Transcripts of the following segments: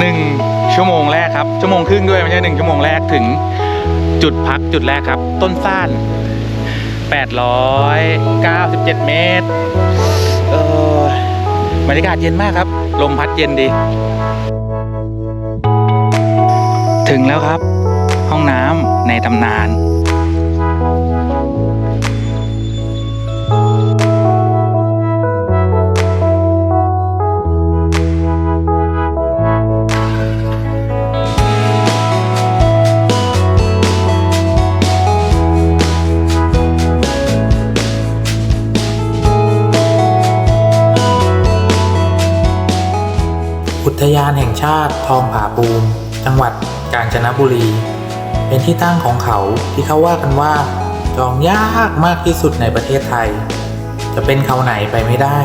หนึ่งชั่วโมงแรกครับ ชั่วโมงครึ่งด้วยไม่ใช่หนึ่งชั่วโมงแรกถึงจุดพักจุดแรกครับ ต้นซ่าน 897 เมตรเออบรรยากาศเย็นมากครับ ลมพัดเย็นดี ถึงแล้วครับ ห้องน้ำในตำนาน ทยานแห่งชาติทองผาภูมิ จังหวัดกาญจนบุรี เป็นที่ตั้งของเขาที่เขาว่ากันว่า จองยากมากที่สุดในประเทศไทย จะเป็นเขาไหนไปไม่ได้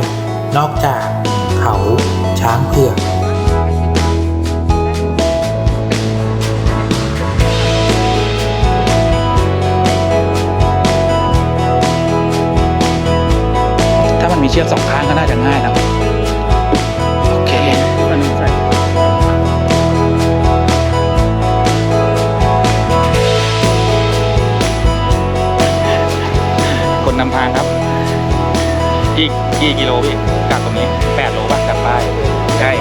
นอกจากเขาช้างเผือกถ้ามันมีเชือกสองข้างก็น่าจะง่ายนะ กกี่กิโลพี่จากตรงนี้แปดโลป่ะจากป้ายใช่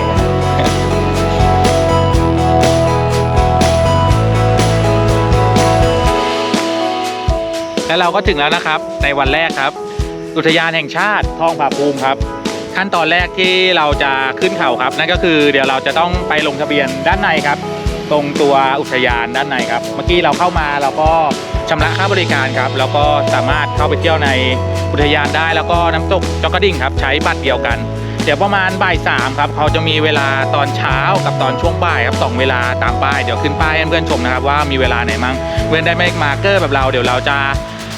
แล้วเราก็ถึงแล้วนะครับ ในวันแรกครับ อุทยานแห่งชาติทองผาภูมิครับ ขั้นตอนแรกที่เราจะขึ้นเขาครับ นั่นก็คือเดี๋ยวเราจะต้องไปลงทะเบียนด้านในครับ ตรงตัวอุทยานด้านในครับ เมื่อกี้เราเข้ามาเราก็ ชำระค่าบริการครับ แล้วก็สามารถเข้าไปเที่ยวในอุทยานได้แล้วก็น้ำตกจอกกระดิ่งครับ ใช้บัตรเดียวกัน เดี๋ยวประมาณบ่ายสามครับเขาจะมีเวลาตอนเช้ากับตอนช่วงบ่ายครับสองเวลาตามป้ายเดี๋ยวขึ้นป้ายให้เพื่อนชมนะครับว่ามีเวลาไหนมั่งเพื่อนได้ไม่มาร์เกอร์แบบเราเดี๋ยวเราจะ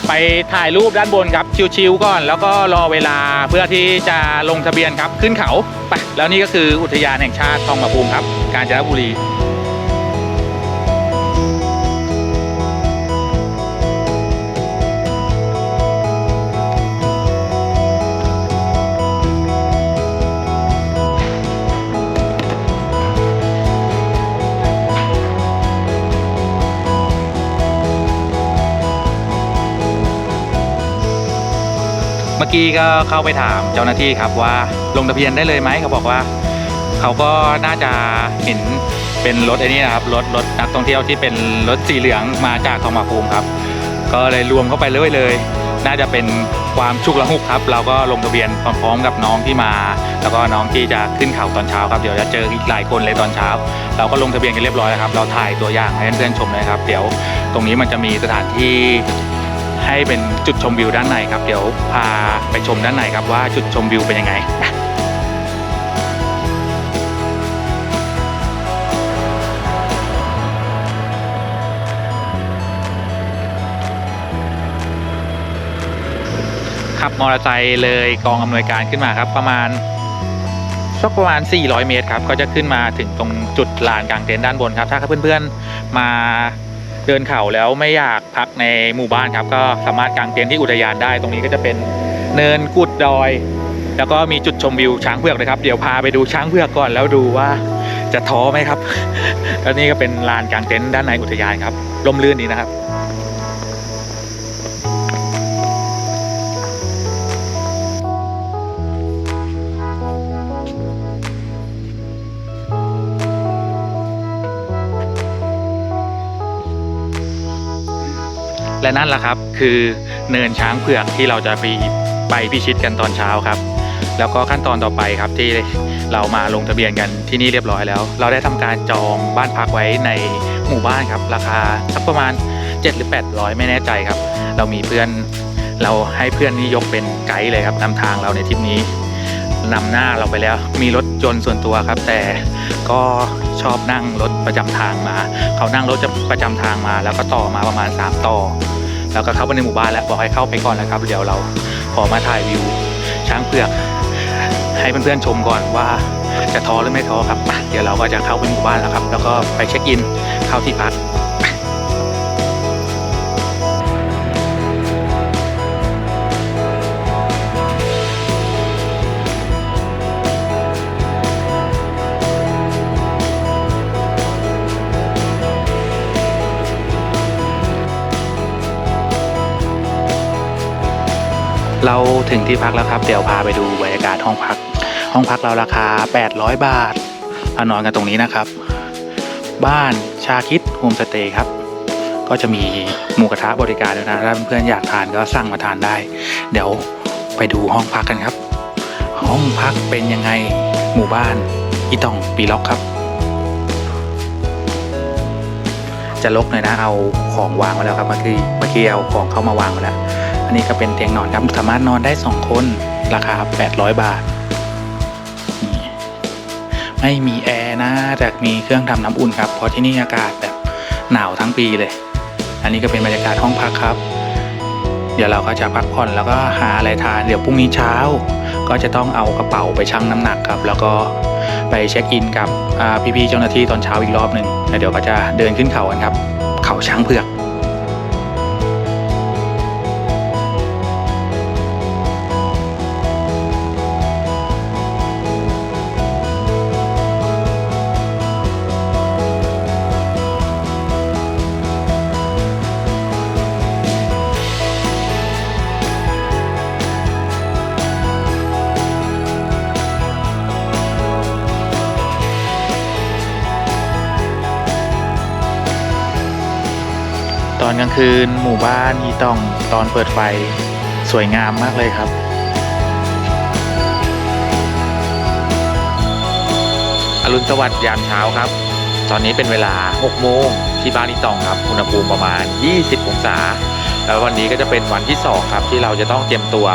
ไปถ่ายรูปด้านบนครับชิวๆก่อน แล้วก็รอเวลาเพื่อที่จะลงทะเบียนครับขึ้นเขาไปแล้วนี่ก็คืออุทยานแห่งชาติทองผาภูมิครับ กาญจนบุรี มื่อกี้ก็เข้าไปถามเจ้าหน้าที่ครับว่าลงทะเบียนได้เลยไหมเขาบอกว่า เขาก็น่าจะเห็นเป็นรถไอ้นี่นะครับรถรถนักท่องเที่ยวที่เป็นรถสีเหลืองมาจากทองผาภูมิครับ ก็เลยรวมเข้าไปเลยเลย น่าจะเป็นความชุกละหุกครับ เราก็ลงทะเบียนพร้อมๆกับน้องที่มา แล้วก็น้องที่จะขึ้นเขาตอนเช้าครับเดี๋ยวจะเจออีกหลายคนเลยตอนเช้า เราก็ลงทะเบียนกันเรียบร้อยแล้วครับ เราถ่ายตัวอย่างให้เพื่อนๆชมเลยครับ เดี๋ยวตรงนี้มันจะมีสถานที่ ให้เป็นจุดชมวิวด้านในครับ เดี๋ยวพาไปชมด้านในครับว่าจุดชมวิวเป็นยังไงขับมอเตอร์ไซค์เลยกองอำนวยการขึ้นมาครับ ประมาณสักประมาณ 400 เมตรครับ ก็จะขึ้นมาถึงตรงจุดลานกลางเต็นท์ด้านบนครับ ถ้าเพื่อนๆมา เดินเขาแล้วไม่อยากพักในหมู่บ้านครับก็สามารถกางเต็นท์ที่อุทยานได้ ตรงนี้ก็จะเป็นเนินกุดดอย แล้วก็มีจุดชมวิวช้างเผือกนะครับเดี๋ยวพาไปดูช้างเผือกก่อนแล้วดูว่าจะท้อไหมครับแล้วนี่ก็เป็นลานกางเต็นท์ด้านในอุทยานครับร่มรื่นดีนะครับ และนั่นแหละครับ คือเนินช้างเผือกที่เราจะไปไปพิชิตกันตอนเช้าครับ แล้วก็ขั้นตอนต่อไปครับที่เรามาลงทะเบียนกันที่นี่เรียบร้อยแล้ว เราได้ทำการจองบ้านพักไว้ในหมู่บ้านครับ ราคาสักประมาณ 7 หรือ 800 ไม่แน่ใจครับ เรามีเพื่อนเราให้เพื่อนนี่ยกเป็นไกด์เลยครับนำทางเราในทริปนี้นำหน้าเราไปแล้ว มีรถยนต์ส่วนตัวครับ แต่ก็ชอบนั่งรถประจำทางมา เขานั่งรถจะประจำทางมา แล้วก็ต่อมาประมาณ 3 ต่อ แล้วก็เข้าไปในหมู่บ้านแล้วบอกให้เข้าไปก่อนแล้วครับ เดี๋ยวเราขอมาถ่ายวิว ช้างเผือก ให้เพื่อนๆชมก่อนว่าจะท้อหรือไม่ท้อครับ เดี๋ยวเราก็จะเข้าไปหมู่บ้านแล้วครับ แล้วก็ไปเช็คอินเข้าที่พัก เราถึงที่พักแล้วครับ เดี๋ยวพาไปดูบรรยากาศห้องพัก ห้องพักเราราคา 800 บาทมานอนกันตรงนี้นะครับ บ้านชาคิดโฮมสเตย์ครับ ก็จะมีหมูกระทะบริการด้วยนะ ถ้าเพื่อนอยากทานก็สั่งมาทานได้ เดี๋ยวไปดูห้องพักกันครับ ห้องพักเป็นยังไงหมู่บ้านอีตองปีล็อกครับ จะลกหน่อยนะเอาของวางไว้แล้วครับเมื่อกี้เมื่อกี้เอาของเข้ามาวางไว้แล้ว อันนี้ก็เป็นเตียงนอนครับสามารถนอนได้สองคนราคา 800 บาท ไม่มีแอร์นะแต่มีเครื่องทำน้ำอุ่นครับ เพราะที่นี่อากาศแบบหนาวทั้งปีเลย อันนี้ก็เป็นบรรยากาศห้องพักครับ เดี๋ยวเราก็จะพักผ่อนแล้วก็หาอะไรทาน เดี๋ยวพรุ่งนี้เช้า ก็จะต้องเอากระเป๋าไปชั่งน้ำหนักครับ แล้วก็ไปเช็คอินกับพี่ๆเจ้าหน้าที่ตอนเช้าอีกรอบหนึ่งเดี๋ยวก็จะเดินขึ้นเขากันครับ เขาช้างเผือก กลางคืน หมู่บ้านอีตองตอนเปิดไฟสวยงามมากเลยครับ อรุณสวัสดิ์ยามเช้าครับ ตอนนี้เป็นเวลา 6 โมงที่บ้านอีตองครับ อุณหภูมิประมาณ 20 องศา แล้ววันนี้ก็จะเป็นวันที่ 2 ครับ ที่เราจะต้องเตรียมตัว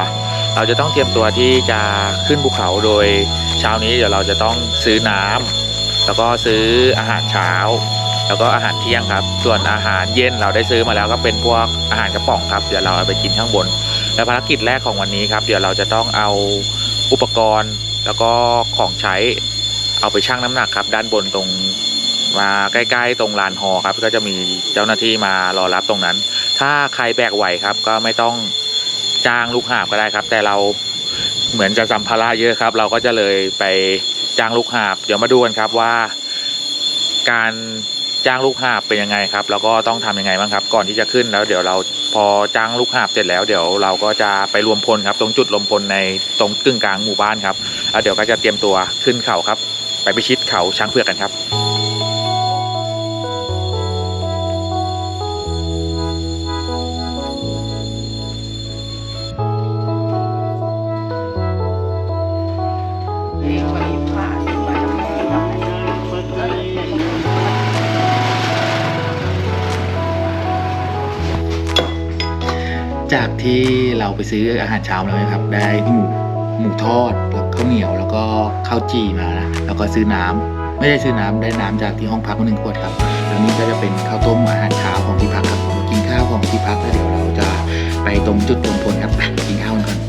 เราจะต้องเตรียมตัวที่จะขึ้นภูเขาโดยเช้านี้เดี๋ยวเราจะต้องซื้อน้ำแล้วก็ซื้ออาหารเช้า แล้วก็อาหารเที่ยงครับ ส่วนอาหารเย็นเราได้ซื้อมาแล้วก็เป็นพวกอาหารกระป๋องครับเดี๋ยวเราเอาไปกินข้างบน และภารกิจแรกของวันนี้ครับ เดี๋ยวเราจะต้องเอาอุปกรณ์แล้วก็ของใช้เอาไปชั่งน้ำหนักครับ ด้านบนตรงมาใกล้ๆ ตรงลานฮอครับ ก็จะมีเจ้าหน้าที่มารอรับตรงนั้น ถ้าใครแบกไหวครับ ก็ไม่ต้องจ้างลูกหาบก็ได้ครับ แต่เราเหมือนจะสัมภาระเยอะครับ เราก็จะเลยไปจ้างลูกหาบ เดี๋ยวมาดูกันครับว่าการ จ้างลูกหาบเป็นยังไงครับ แล้วก็ต้องทำยังไงบ้างครับ ก่อนที่จะขึ้นแล้วเดี๋ยวเราพอจ้างลูกหาบเสร็จแล้วเดี๋ยวเราก็จะไปรวมพลครับ ตรงจุดรวมพลในตรงกึ่งกลางหมู่บ้านครับแล้วเดี๋ยวก็จะเตรียมตัวขึ้นเขาครับ ไปพิชิตเขาช้างเผือกกันครับ ที่เราไปซื้ออาหารเช้าแล้วนะครับ ได้หมูหมูทอดแล้วข้าวเหนียวแล้วก็ข้าวจี่มานะแล้วก็ซื้อน้ำไม่ได้ซื้อน้ำได้น้ำจากที่ห้องพักมาหนึ่งขวดครับแล้วนี่ก็จะเป็นข้าวต้มอาหารเช้าของที่พักครับเรากินข้าวของที่พักแล้วเดี๋ยวเราจะไปตรงจุดตรวมพลครับกินข้าวกันก่อน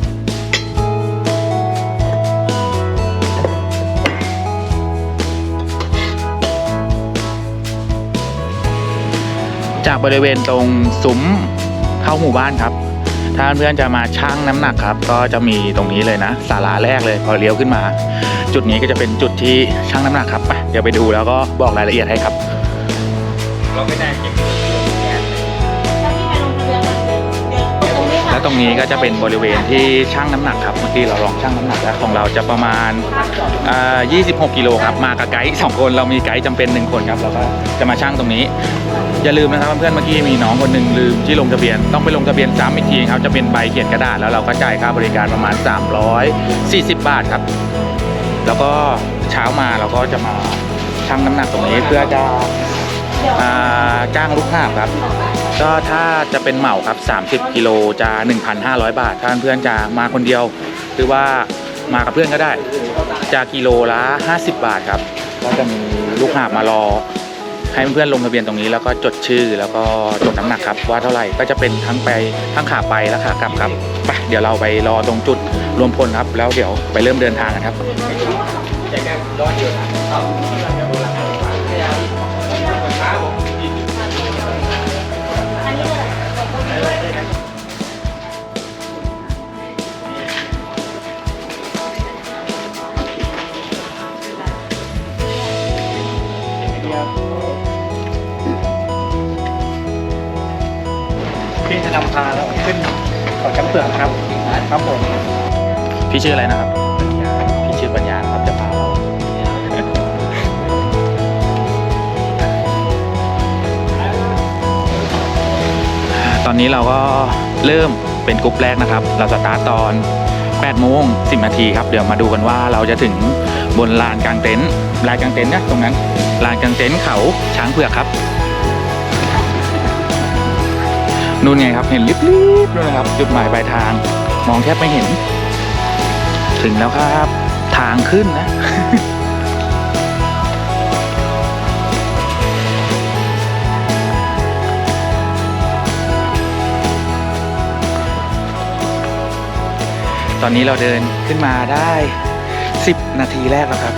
จากบริเวณตรงซุ้มเข้าหมู่บ้านครับ ถ้าเพื่อนจะมาชั่งน้ำหนักครับ ก็จะมีตรงนี้เลยนะศาลาแรกเลยพอเลี้ยวขึ้นมา จุดนี้ก็จะเป็นจุดที่ชั่งน้ำหนักครับไปเดี๋ยวไปดูแล้วก็บอกรายละเอียดให้ครับ ตรงนี้ก็จะเป็นบริเวณที่ชั่งน้ำหนักครับเมื่อกี้เราลองชั่งน้ำหนักแล้วของเราจะประมาณ26กิโลครับมากับไกด์สองคนเรามีไกด์จำเป็นหนึ่งคนครับเราก็จะมาชั่งตรงนี้ อย่าลืมนะครับเพื่อนเมื่อกี้มีน้องคนหนึ่งลืมที่ลงทะเบียนต้องไปลงทะเบียนซ้ำอีกทีครับจะเป็นใบเขียนกระดาษแล้วเราก็จ่ายค่าบริการประมาณ 340 บาทครับ แล้วก็เช้ามาเราก็จะมาชั่งน้ำหนักตรงนี้เพื่อจะอจ้างลูกหาบครับ ก็ถ้าจะเป็นเหมาครับ 30 กิโลจะ 1,500 บาท ถ้าเพื่อนจะมาคนเดียว หรือว่ามากับเพื่อนก็ได้ จะกิโลละ 50 บาทครับ ก็จะมีลูกหาบมารอ ให้เพื่อนลงทะเบียนตรงนี้แล้วก็จดชื่อแล้วก็จดน้ำหนักครับ ว่าเท่าไหร่ก็จะเป็นทั้งไปทั้งขาไปและขากลับครับไปเดี๋ยวเราไปรอตรงจุดรวมพลครับ แล้วเดี๋ยวไปเริ่มเดินทางกันครับ นเดียวนะพี่จะนำพาเราขึ้นเขาช้างเผือกครับครับผมพี่ชื่ออะไรนะครับพี่ชื่อปัญญานะครับจะพาเราตอนนี้เราก็เริ่มเป็นกลุ่มแรกนะครับ เราสตาร์ตตอน8โมง10นาทีครับ เดี๋ยวมาดูกันว่าเราจะถึงบนลานกลางเต็นท์ลานกลางเต็นท์นะตรงนั้นลานกลางเต็นท์เขาช้างเผือกครับ นู่นไงครับเห็นลิบๆนู่นนะครับ จุดหมายปลายทาง มองแทบไม่เห็น ถึงแล้วครับ ทางขึ้นนะ ตอนนี้เราเดินขึ้นมาได้ 10 นาทีแรกแล้วครับ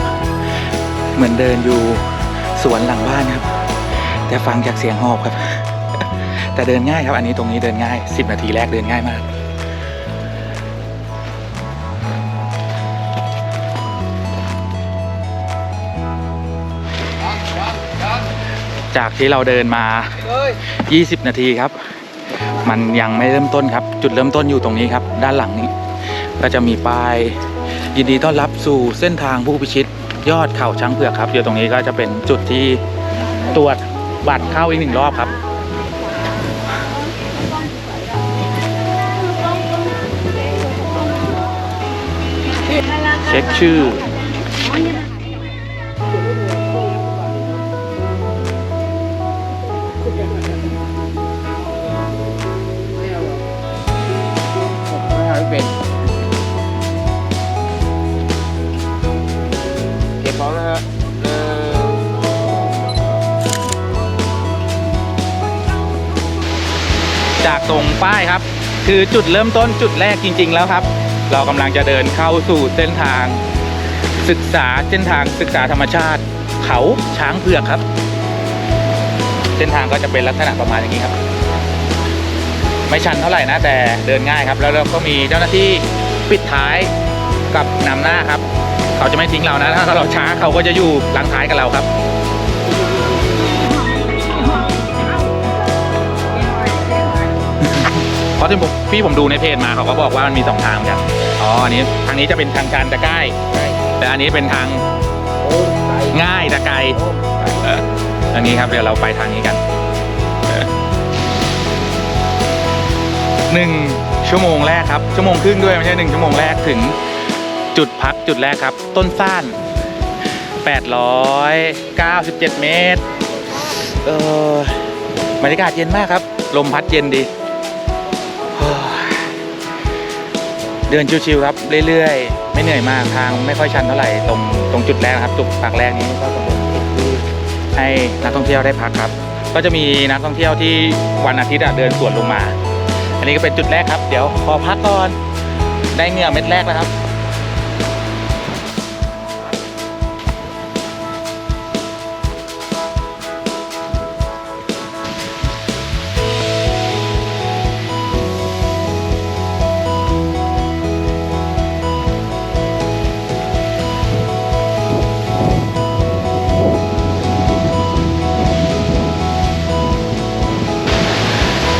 เหมือนเดินอยู่สวนหลังบ้านครับ แต่ฟังจากเสียงหอบครับ แต่เดินง่ายครับ อันนี้ตรงนี้เดินง่าย 10 นาทีแรกเดินง่ายมาก จากที่เราเดินมา 20 นาทีครับ มันยังไม่เริ่มต้นครับ จุดเริ่มต้นอยู่ตรงนี้ครับ ด้านหลังนี้ ก็จะมีป้ายยินดีต้อนรับสู่เส้นทางผู้พิชิตยอดเขาช้างเผือกครับอยู่ตรงนี้ก็จะเป็นจุดที่ตรวจบัตรเข้าอีกหนึ่งรอบครับ ช็คชื่อไม่หาไม่เป็นเก็บของนะฮะหนึ่งจากตรงป้ายครับ คือจุดเริ่มต้นจุดแรกจริง ๆ แล้วครับ เรากำลังจะเดินเข้าสู่เส้นทาง ศึกษาเส้นทางศึกษาธรรมชาติ เขาช้างเผือกครับ เส้นทางก็จะเป็นลักษณะประมาณอย่างนี้ครับ ไม่ชันเท่าไหร่นะแต่เดินง่ายครับ แล้วเราก็มีเจ้าหน้าที่ปิดท้ายกับนำหน้าครับ เขาจะไม่ทิ้งเรานะถ้าเราช้าเขาก็จะอยู่หลังท้ายกับเราครับ ราะที่ผมพี่ผมดูในเพจมาเขาก็บอกว่ามันมีสองทางเหมือนกันอ๋ออันนี้ทางนี้จะเป็นทางการจะใกล้แต่อันนี้เป็นทางโอ้ไก่ง่ายจะไกลโอ้ไก่เอออันนี้ครับเดี๋ยวเราไปทางนี้กันเออหนึ่งชั่วโมงแรกครับ ชั่วโมงครึ่งด้วยไม่ใช่หนึ่งชั่วโมงแรกถึงจุดพักจุดแรกครับ ต้นซ่าน 897 เมตร เออบรรยากาศเย็นมากครับ ลมพัดเย็นดี เดินชิวๆครับเรื่อยๆ ไม่เหนื่อยมากทางไม่ค่อยชันเท่าไหร่ตรงตรงจุดแรกนะครับจุดพักแรกนี้ก็สมบูรณ์ให้นักท่องเที่ยวได้พักครับ ก็จะมีนักท่องเที่ยวที่วันอาทิตย์อะเดินสวนลงมา อันนี้ก็เป็นจุดแรกครับ เดี๋ยวขอพักก่อนได้เหงื่อเม็ดแรกแล้วครับ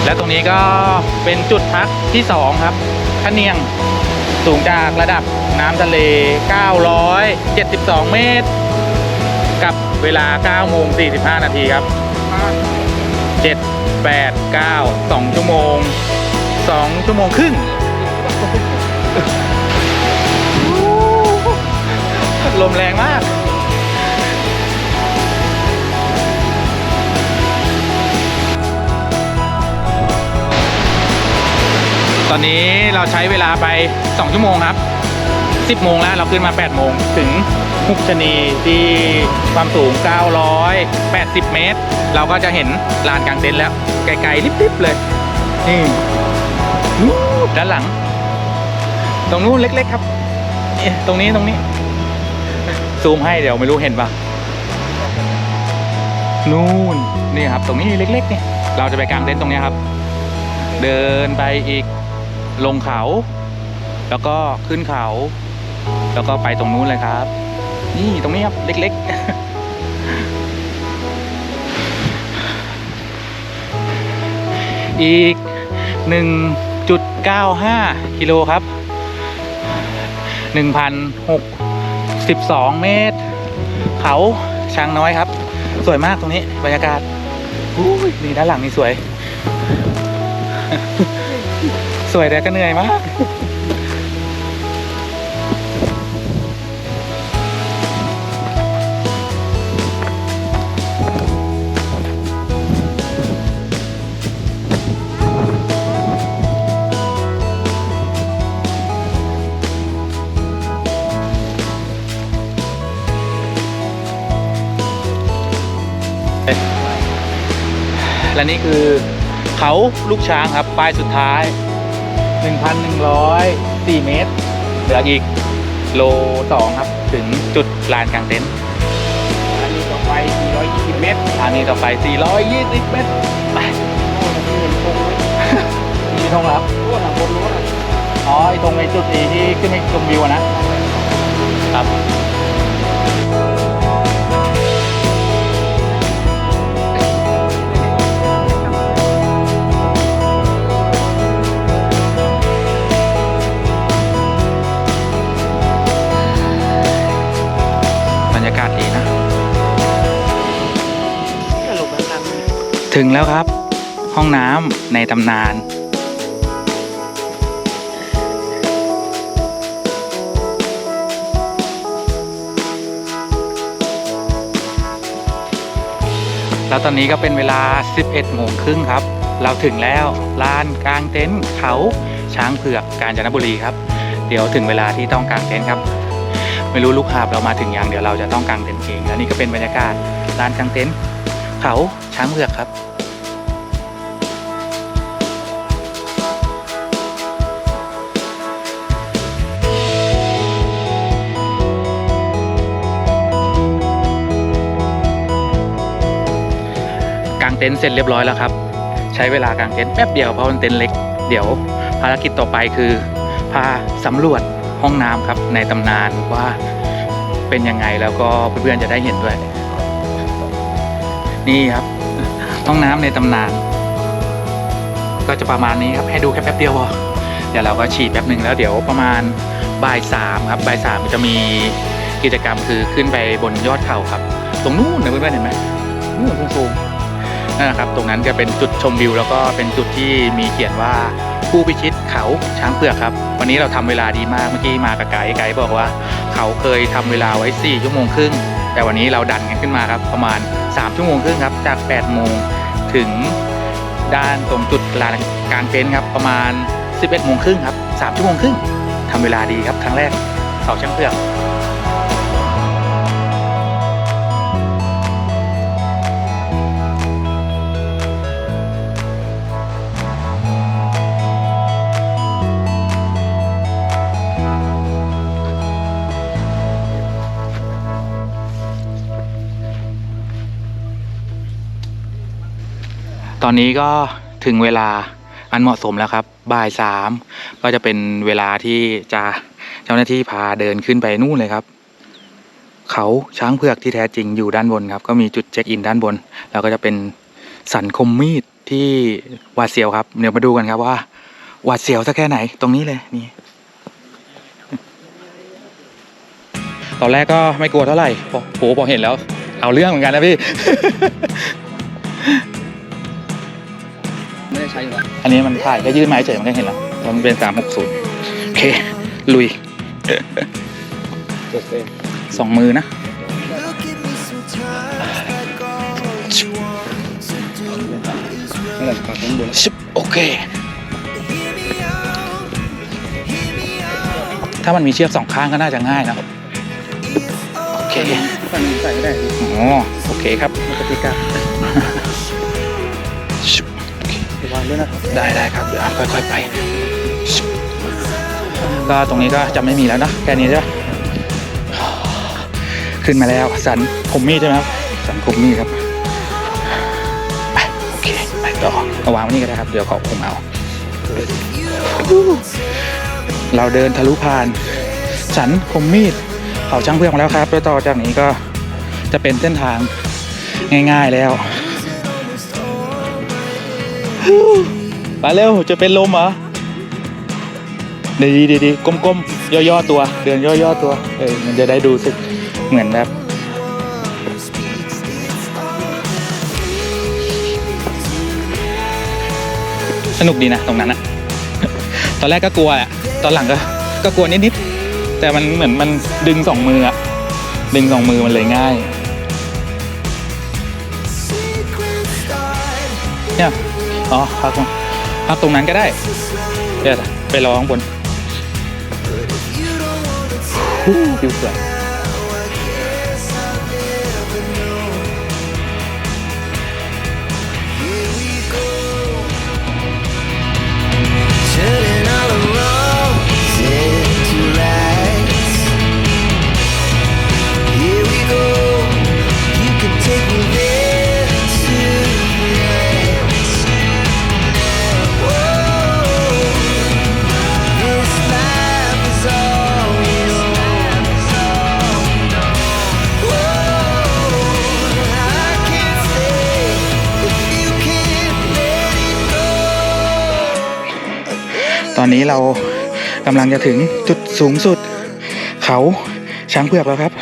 และตรงนี้ก็เป็นจุดพักที่ 2 ครับท่าเนียงสูงจากระดับน้ำทะเล 972 เมตร กับเวลา9โมง45 นาทีครับ 7 8 9 2 ชั่วโมง 2 ชั่วโมงครึ่ง ลมแรงมาก อนนี้เราใช้เวลาไป 2 ชั่วโมงครับ 10 โมงแล้วเราขึ้นมา 8 โมงถึงหุบชนีที่ความสูง 980 เมตร เราก็จะเห็นลานกลางเต็นท์แล้ว ไกลๆลิบๆเลยนี่ด้านหลัง ตรงนู้นเล็ก ๆ ครับนี่ตรงนี้ตรงนี้ ซูมให้เดี๋ยวไม่รู้เห็นปะนู่นนี่ครับ ตรงนี้เล็กๆเนี่ยเราจะไปกางเต็นท์ตรงนี้ครับ เดินไปอีก ลงเขา แล้วก็ขึ้นเขา แล้วก็ไปตรงนู้นเลยครับ นี่ตรงนี้ครับเล็กๆ อีกหนึ่ง1.95 กิโลครับ1,062เมตร เขาช้างน้อยครับ สวยมากตรงนี้บรรยากาศนี่ด้านหลังนี่สวย สวยแต่ก็เหนื่อยมากและนี่คือเขาลูกช้างครับป้ายสุดท้าย 1,104 เมตร เหลืออีกโลสองครับ ถึงจุดลานกลางเต็นท์อันนี้ต่อไป 420 เมตรทางนี้ต่อไป 420 เมตรไปโอ้โหเห็นคงไหมมีธงแล้วครับโอ้หลังบนนู้นอะอ๋อไอ้ตรงไอ้จุดที่ที่ขึ้นไปชมวิวอะนะ ถึงแล้วครับ ห้องน้ำในตำนาน แล้วตอนนี้ก็เป็นเวลา 11โมงครึ่งครับ เราถึงแล้วลานกลางเต็นท์เขาช้างเผือกกาญจนบุรีครับ เดี๋ยวถึงเวลาที่ต้องกางเต็นท์ครับ ไม่รู้ลูกหาบเรามาถึงยังเดี๋ยวเราจะต้องกางเต็นท์เอง และนี่ก็เป็นบรรยากาศลานกลางเต็นท์เขา ช้างเผือกครับกางเต็นท์เสร็จเรียบร้อยแล้วครับ ใช้เวลากางเต็นท์แป๊บเดียวเพราะมันเต็นท์เล็ก เดี๋ยวภารกิจต่อไปคือ พาสำรวจห้องน้ำครับในตำนานว่าเป็นยังไงแล้วก็เพื่อนๆจะได้เห็นด้วย นี่ครับ ห้องน้ำในตำนาน ก็จะประมาณนี้ครับให้ดูแค่แป๊บเดียวพอเดี๋ยวเราก็ฉีดแป๊บหนึ่งแล้วเดี๋ยวประมาณบ่ายสามครับบ่ายสามจะมีกิจกรรมคือขึ้นไปบนยอดเขาครับ ตรงนู้นนะเพื่อนๆเห็นไหมนู่นสูงๆนั่นะครับ ตรงนั้นจะเป็นจุดชมวิว แล้วก็เป็นจุดที่มีเขียนว่าผู้พิชิตเขาช้างเผือกครับ วันนี้เราทำเวลาดีมากเมื่อกี้มากับไกด์ไกด์บอกว่า เขาเคยทำเวลาไว้4ชั่วโมงครึ่ง แต่วันนี้เราดันกันขึ้นมาครับประมาณ 3 ชั่วโมงครึ่งครับ จาก 8 โมงถึงด้านตรงจุดลานกลางเต็นท์ครับประมาณ 11 โมงครึ่งครับ 3 ชั่วโมงครึ่งทำเวลาดีครับครั้งแรกเสาช้างเผือก ตอนนี้ก็ถึงเวลาอันเหมาะสมแล้วครับบ่ายสามก็จะเป็นเวลาที่จะเจ้าหน้าที่พาเดินขึ้นไปนู่นเลยครับ เขาช้างเผือกที่แท้จริงอยู่ด้านบนครับ ก็มีจุดเช็คอินด้านบน แล้วก็จะเป็นสันคมมีดที่วาดเสียวครับ เดี๋ยวมาดูกันครับว่าวาดเสียวสักแค่ไหนตรงนี้เลยนี่ตอนแรกก็ไม่กลัวเท่าไหร่พอโหพอเห็นแล้ว เอาเรื่องเหมือนกันนะพี่ ไม่ได้ใช้อยู่แล้วอันนี้มันถ่ายแค่ยื่นไม้เฉยมันก็เห็นแล้วว่ามันเป็นสามหกศูนย์โอเค ลุยตัวเซมสองมือนะนั่นแหละขาข้างบนชิบโอเค ถ้ามันมีเชือกสองข้างก็น่าจะง่ายนะโอเคฝั่งนี้ใส่ไม่ได้ อ๋อ โอเคครับปกติกา ด้วยนะครับได้ได้ครับเดี๋ยวค่อย ๆ ไปชิบก็ตรงนี้ก็จะไม่มีแล้วนะแค่นี้ใช่ไหมขึ้นมาแล้วสันผมมีดใช่ไหมครับสันผมมีดครับไปโอเคไปต่อเอาวางไว้นี่ก็ได้ครับ เดี๋ยวขอคุมเอา เราเดินทะลุผ่าน สันคมมีดเขาช่างเพื่อนมาแล้วครับแล้วต่อจากนี้ก็จะเป็นเส้นทางง่าย ๆแล้ว ไปเร็วจะเป็นลมเหรอดีดีดีก้มก้มย่อย่อตัว เดินย่อย่อตัว เออมันจะได้ดูสึกเหมือนแบบสนุกดีนะตรงนั้นอะตอนแรกก็กลัวแหละตอนหลังก็ก็กลัวนิดๆแต่มันเหมือนมันดึงสองมืออะดึงสองมือมันเลยง่ายเนี่ย อ๋อพักตรงพักตรงนั้นก็ได้ เดี๋ยวไปรอข้างบนฮู้วิวสวย Turning all the อนนี้เรากำลังจะถึงจุดสูงสุด เขาช้างเผือกแล้วครับ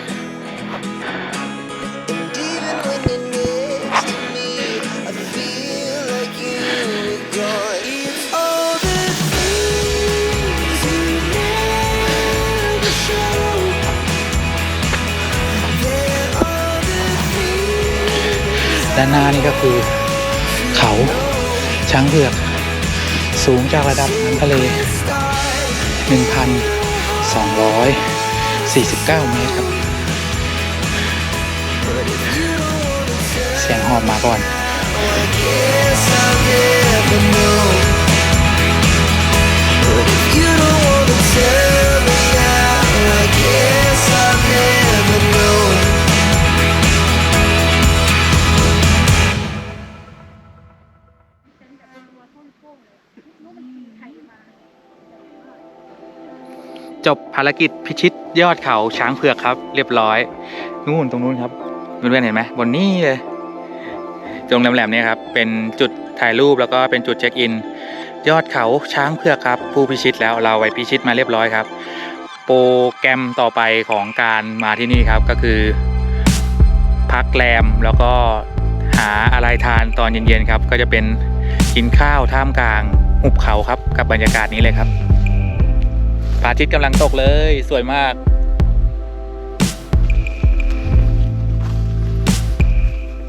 ทะเล 1,249 เมตรครับ เสียงหอบมาก่อน จบภารกิจพิชิตยอดเขาช้างเผือกครับ เรียบร้อย นู่นตรงนู้นครับเพื่อนๆเห็นไหมบนนี้เลยตรงแหลมๆเนี่ยครับเป็นจุดถ่ายรูปแล้วก็เป็นจุดเช็คอิน ยอดเขาช้างเผือกครับ ผู้พิชิตแล้วเราไปพิชิตมาเรียบร้อยครับ โปรแกรมต่อไปของการมาที่นี่ครับก็คือ พักแรมแล้วก็หาอะไรทานตอนเย็นๆครับ ก็จะเป็นกินข้าวท่ามกลางหุบเขาครับกับบรรยากาศนี้เลยครับ พระอาทิตย์กำลังตกเลยสวยมาก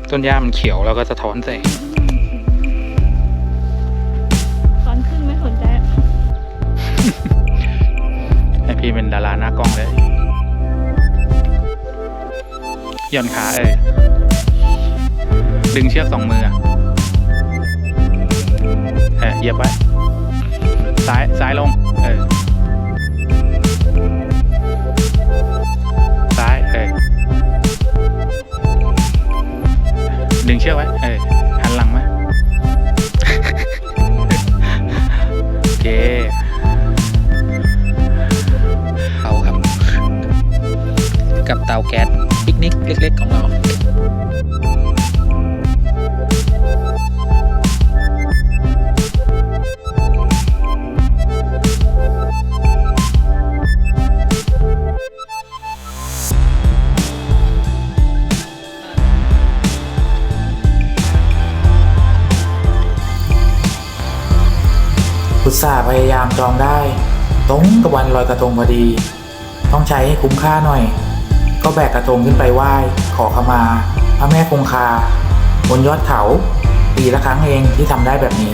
ต้นหญ้ามันเขียวแล้วก็สะท้อนแสงตอนขึ้นไม่สนใจให้พี่เป็นดาราหน้ากล้องเลยหย่อนขาเอ้ยดึงเชือกสองมืออะเออเหยียบไว้ซ้ายซ้ายลง เออ เชือกไว้ เออหันหลังมาโอเคเตาครับ กับเตาแก๊สปิกนิกเล็ก ๆ ของเรา ส่าห์พยายามจองได้ ตรงกับวันลอยกระทงพอดี ต้องใช้ให้คุ้มค่าหน่อย ก็แบกกระทงขึ้นไปไหว้ ขอขมา พระแม่คงคา บนยอดเขา ปีละครั้งเองที่ทำได้แบบนี้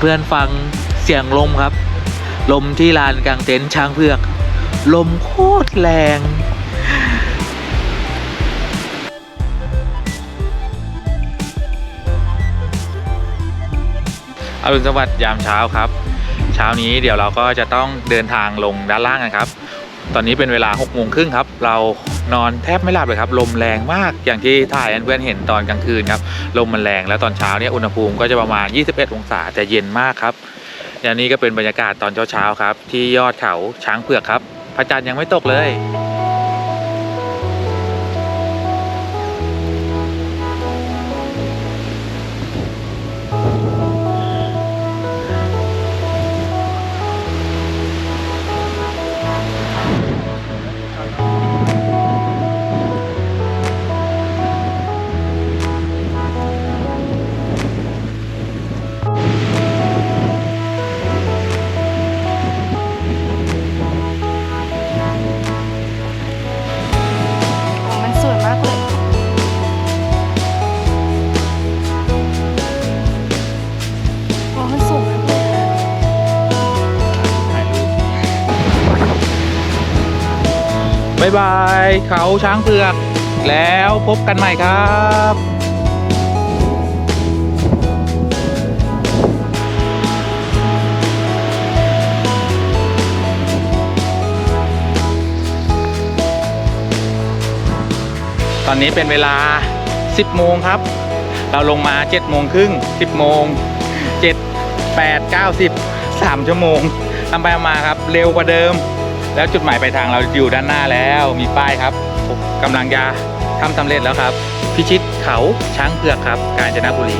เพื่อนๆฟังเสียงลมครับ ลมที่ลานกลางเต็นท์ช้างเผือก ลมโคตรแรงอรุณสวัสดิ์ยามเช้าครับ เช้านี้เดี๋ยวเราก็จะต้องเดินทางลงด้านล่างกันครับ ตอนนี้เป็นเวลา6กโมงครึ่งครับ เรา นอนแทบไม่หลับเลยครับ ลมแรงมากอย่างที่ถ่ายให้เพื่อนเห็นตอนกลางคืนครับ ลมมันแรงแล้วตอนเช้าเนี่ยอุณหภูมิก็จะประมาณ 21 องศาแต่เย็นมากครับอย่างนี้ก็เป็นบรรยากาศตอนเช้าๆครับ ที่ยอดเขาช้างเผือกครับพระจันทร์ยังไม่ตกเลย บายบาย เขาช้างเผือก แล้วพบกันใหม่ครับตอนนี้เป็นเวลา 10 โมงครับ เราลงมา 7 โมงครึ่ง 10 โมง 7 8 9 10 3 ชั่วโมงทำไปมาครับ เร็วกว่าเดิม แล้วจุดหมายปลายทางเราอยู่ด้านหน้าแล้วมีป้ายครับกำลังยาทำสำเร็จแล้วครับ พิชิตเขาช้างเผือกครับ กาญจนบุรี